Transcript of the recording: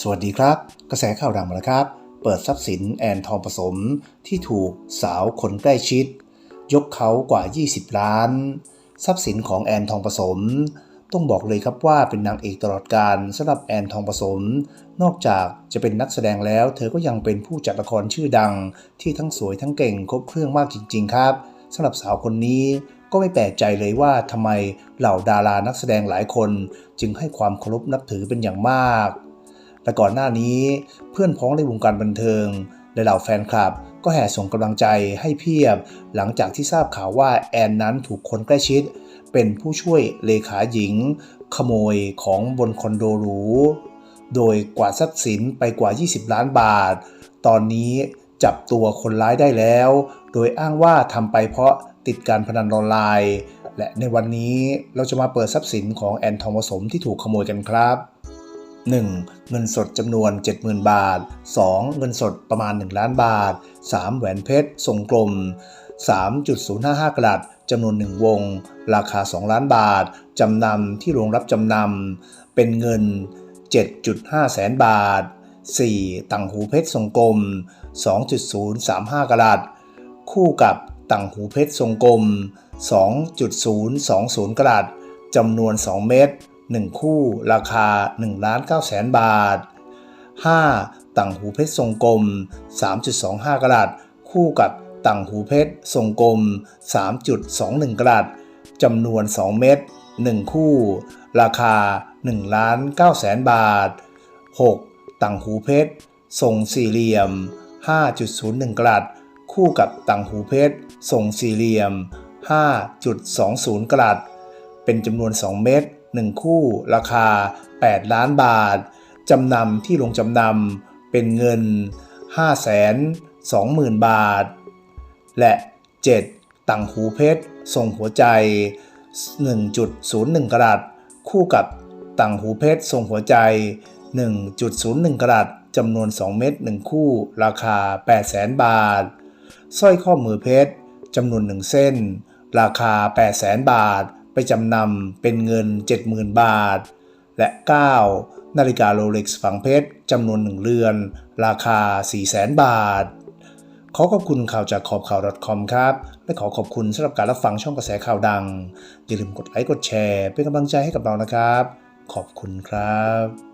สวัสดีครับ กระแสข่าวดังมาแล้วครับ เปิดทรัพย์สินแอนทองผสมที่ถูกสาวคนใกล้ชิด ยกเขากว่า 20 ล้าน ทรัพย์สินของแอนทองผสม ต้องบอกเลยครับว่าเป็นนางเอกตลอดการสำหรับแอนทองผสม นอกจากจะเป็นนักแสดงแล้ว เธอก็ยังเป็นผู้จัดละครชื่อดัง ที่ทั้งสวยทั้งเก่งครบเครื่องมากจริง ๆ ครับสำหรับสาวคนนี้ก็ไม่แปลกใจเลยว่าทำไมเหล่าดารานักแสดงหลายคน จึงให้ความเคารพนับถือเป็นอย่างมาก และก่อนหน้านี้เพื่อนพ้องในวงการบันเทิง และเหล่าแฟนคลับ ก็แห่ส่งกำลังใจให้เพียบ หลังจากที่ทราบข่าวว่าแอนนั้นถูกคนใกล้ชิด เป็นผู้ช่วยเลขาหญิง ขโมยของบนคอนโดหรูโดยกวาดทรัพย์สินไปกว่า 20 ล้านบาท ตอนนี้จับตัวคนร้ายได้แล้ว โดยอ้างว่าทำไปเพราะติดการพนันออนไลน์ และในวันนี้เราจะมาเปิดทรัพย์สินของแอนทองผสมที่ถูกขโมยกันครับ 1. เงินสดจำนวน 70,000 บาท 2. เงินสดประมาณ 1 ล้านบาท 3. แหวนเพชรทรงกลม 3.055กรัตจำนวน 1 วง ราคา 2 ล้านบาท จำนำที่โรงรับจำนำเป็นเงิน 7.5 แสนบาท 4. ต่างหูเพชรทรงกลม 2.035กรัตคู่กับต่างหูเพชรทรงกลม 2.020กรัตจำนวน 2 เม็ด 1 คู่ราคา1ล้าน9แสนบาท 5. ต่างหูเพชรทรงกลม 3.25 กรัตคู่กับต่างหูเพชรทรงกลม 3.21 กรัตจำนวน 2 เม็ด1 คู่ ราคา1ล้าน9แสนบาท 6. ต่างหูเพชรทรงสี่เหลี่ยม 5.01 กรัตคู่กับต่างหูเพชรทรงสี่เหลี่ยม 5.20 กรัตเป็นจำนวน 2 เม็ด 1 คู่ ราคา 8 ล้านบาท จำนำที่ลงจำนำเป็นเงิน 5 2 0 0 0 0 บาท และ 7. ต่างหูเพชรทรงหัวใจ 1.01 กรัตคู่กับต่างหูเพชรทรงหัวใจ 1.01 กรัตจำนวน 2 เม็ด1คู่ ราคา 800,000บาท สร้อยข้อมือเพชรจำนวน 1 เส้น ราคา 800,000 บาท ไปจำนำเป็นเงิน 70,000 บาท และ 9. นาฬิกาโรเล็กซ์ฝังเพชรจำนวน1เรือน ราคา 400,000 บาท ขอขอบคุณข่าวจากขอบข่าว .com ครับ และขอขอบคุณสำหรับการรับฟังช่องกระแสข่าวดัง อย่าลืมกดไลค์กดแชร์ เป็นกำลังใจให้กับเรานะครับ ขอบคุณครับ